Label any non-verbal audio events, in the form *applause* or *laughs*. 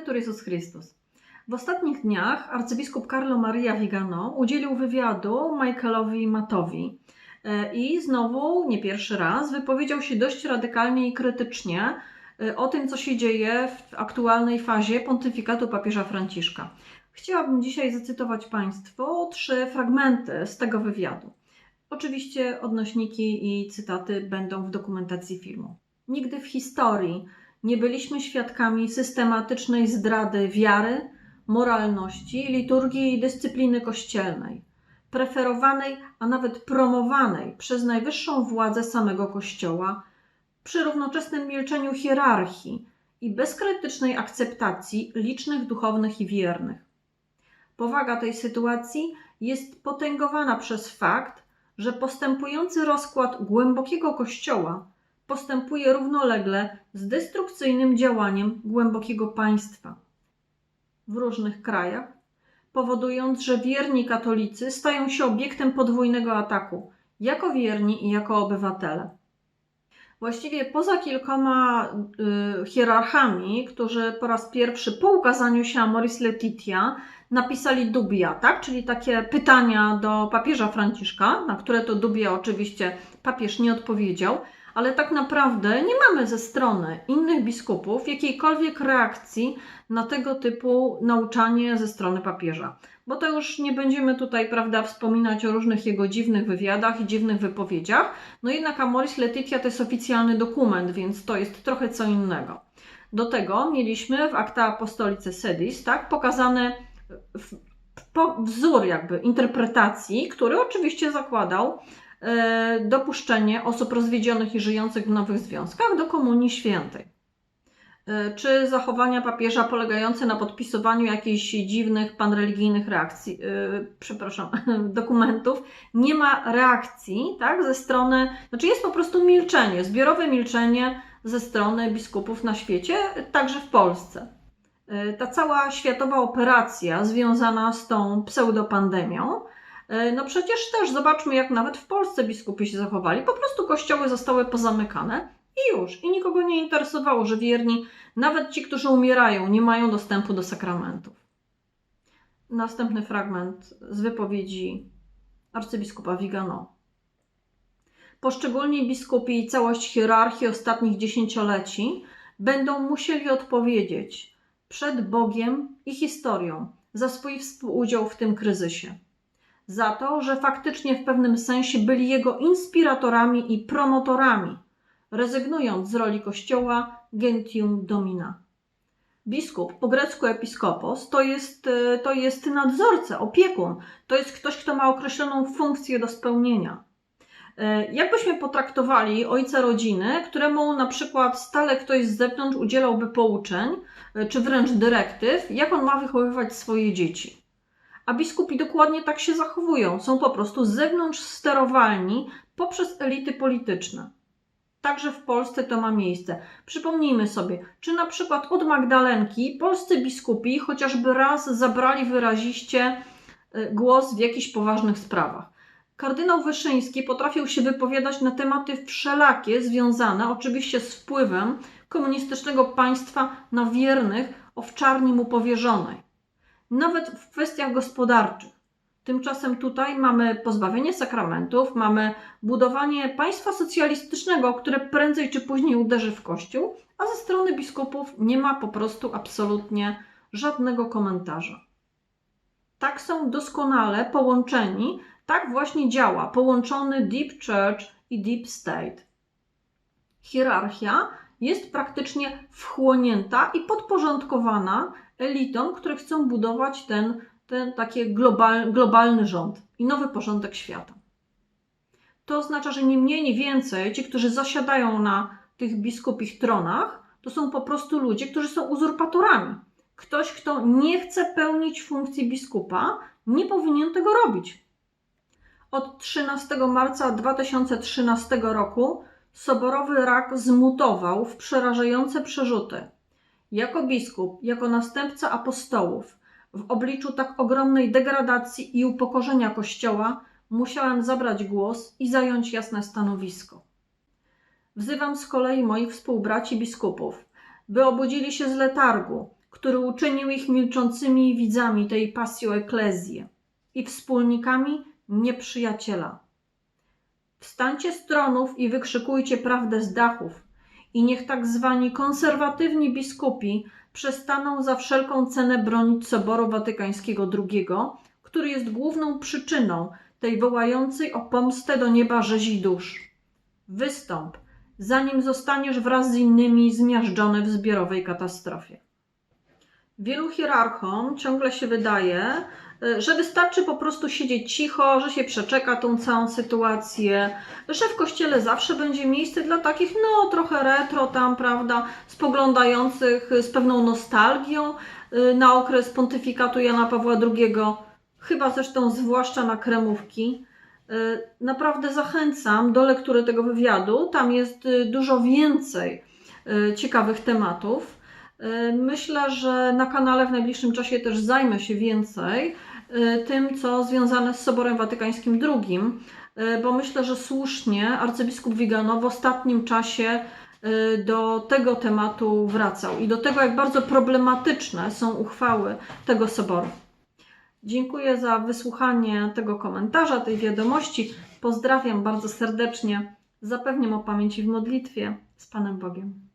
Laudetur Jezus Chrystus. W ostatnich dniach arcybiskup Carlo Maria Vigano udzielił wywiadu Michaelowi Matowi e, i znowu, nie pierwszy raz, wypowiedział się dość radykalnie i krytycznie e, o tym, co się dzieje w aktualnej fazie pontyfikatu papieża Franciszka. Chciałabym dzisiaj zacytować Państwu trzy fragmenty z tego wywiadu. Oczywiście odnośniki i cytaty będą w dokumentacji filmu. Nigdy w historii nie byliśmy świadkami systematycznej zdrady wiary, moralności, liturgii i dyscypliny kościelnej, preferowanej, a nawet promowanej przez najwyższą władzę samego Kościoła, przy równoczesnym milczeniu hierarchii i bezkrytycznej akceptacji licznych duchownych i wiernych. Powaga tej sytuacji jest potęgowana przez fakt, że postępujący rozkład głębokiego Kościoła postępuje równolegle z destrukcyjnym działaniem głębokiego państwa w różnych krajach, powodując, że wierni katolicy stają się obiektem podwójnego ataku, jako wierni i jako obywatele. Właściwie poza kilkoma y, hierarchami, którzy po raz pierwszy po ukazaniu się Amoris Letitia napisali dubia, tak? czyli takie pytania do papieża Franciszka, na które to dubia oczywiście papież nie odpowiedział, ale tak naprawdę nie mamy ze strony innych biskupów jakiejkolwiek reakcji na tego typu nauczanie ze strony papieża. Bo to już nie będziemy tutaj, prawda, wspominać o różnych jego dziwnych wywiadach i dziwnych wypowiedziach. No jednak Amoris Letitia to jest oficjalny dokument, więc to jest trochę co innego. Do tego mieliśmy w Acta Apostolice Sedis, tak, pokazane wzór jakby interpretacji, który oczywiście zakładał dopuszczenie osób rozwiedzionych i żyjących w nowych związkach do Komunii Świętej. E, czy zachowania papieża polegające na podpisywaniu jakichś dziwnych panreligijnych reakcji, yy, przepraszam, *laughs* dokumentów, nie ma reakcji tak, ze strony, znaczy jest po prostu milczenie, zbiorowe milczenie ze strony biskupów na świecie, także w Polsce. Ta cała światowa operacja związana z tą pseudopandemią E, no przecież też zobaczmy, jak nawet w Polsce biskupi się zachowali. Po prostu kościoły zostały pozamykane i już. I nikogo nie interesowało, że wierni, nawet ci, którzy umierają, nie mają dostępu do sakramentów. Następny fragment z wypowiedzi arcybiskupa Vigano. Poszczególni biskupi i całość hierarchii ostatnich dziesięcioleci będą musieli odpowiedzieć przed Bogiem i historią za swój współudział w tym kryzysie za to, że faktycznie w pewnym sensie byli jego inspiratorami i promotorami, rezygnując z roli kościoła gentium domina. Biskup, po grecku episkopos, to jest, e, to jest nadzorca, opiekun, to jest ktoś, kto ma określoną funkcję do spełnienia. E, jakbyśmy potraktowali ojca rodziny, któremu na przykład stale ktoś z zewnątrz udzielałby pouczeń, e, czy wręcz dyrektyw, jak on ma wychowywać swoje dzieci? A biskupi dokładnie tak się zachowują. Są po prostu z zewnątrz sterowalni poprzez elity polityczne. Także w Polsce to ma miejsce. Przypomnijmy sobie, czy na przykład od Magdalenki polscy biskupi chociażby raz zabrali wyraziście e, głos w jakichś poważnych sprawach. Kardynał Wyszyński potrafił się wypowiadać na tematy wszelakie, związane oczywiście z wpływem komunistycznego państwa na wiernych owczarni mu powierzonej nawet w kwestiach gospodarczych. Tymczasem tutaj mamy pozbawienie sakramentów, mamy budowanie państwa socjalistycznego, które prędzej czy później uderzy w kościół, a ze strony biskupów nie ma po prostu absolutnie żadnego komentarza. Tak są doskonale połączeni, tak właśnie działa połączony Deep Church i Deep State. Hierarchia jest praktycznie wchłonięta i podporządkowana elitom, które chcą budować ten, ten taki global, globalny rząd i nowy porządek świata. To oznacza, że nie mniej, nie więcej ci, którzy zasiadają na tych biskupich tronach, to są po prostu ludzie, którzy są uzurpatorami. Ktoś, kto nie chce pełnić funkcji biskupa, nie powinien tego robić. Od 13 marca 2013 roku soborowy rak zmutował w przerażające przerzuty. Jako biskup, jako następca apostołów, w obliczu tak ogromnej degradacji i upokorzenia Kościoła, musiałem zabrać głos i zająć jasne stanowisko. Wzywam z kolei moich współbraci biskupów, by obudzili się z letargu który uczynił ich milczącymi widzami tej pasio eklezji i wspólnikami nieprzyjaciela. Wstańcie z tronów i wykrzykujcie prawdę z dachów, i niech tak zwani konserwatywni biskupi przestaną za wszelką cenę bronić Soboru Watykańskiego II, który jest główną przyczyną tej wołającej o pomstę do nieba rzezi dusz. Wystąp, zanim zostaniesz wraz z innymi zmiażdżony w zbiorowej katastrofie. Wielu hierarchom ciągle się wydaje, że wystarczy po prostu siedzieć cicho, że się przeczeka tą całą sytuację, że w kościele zawsze będzie miejsce dla takich, no trochę retro tam, prawda, spoglądających z pewną nostalgią y, na okres pontyfikatu Jana Pawła II, chyba zresztą zwłaszcza na kremówki. Y, Naprawdę zachęcam do lektury tego wywiadu. Tam jest y, dużo więcej ciekawych tematów. Y, Myślę, że na kanale w najbliższym czasie też zajmę się więcej y, tym, co związane z Soborem Watykańskim II, y, bo myślę, że słusznie arcybiskup Vigano w ostatnim czasie do tego tematu wracał i do tego, jak bardzo problematyczne są uchwały tego soboru. Dziękuję za wysłuchanie tego komentarza, tej wiadomości. Pozdrawiam bardzo serdecznie. Zapewniam o pamięci w modlitwie z Panem Bogiem.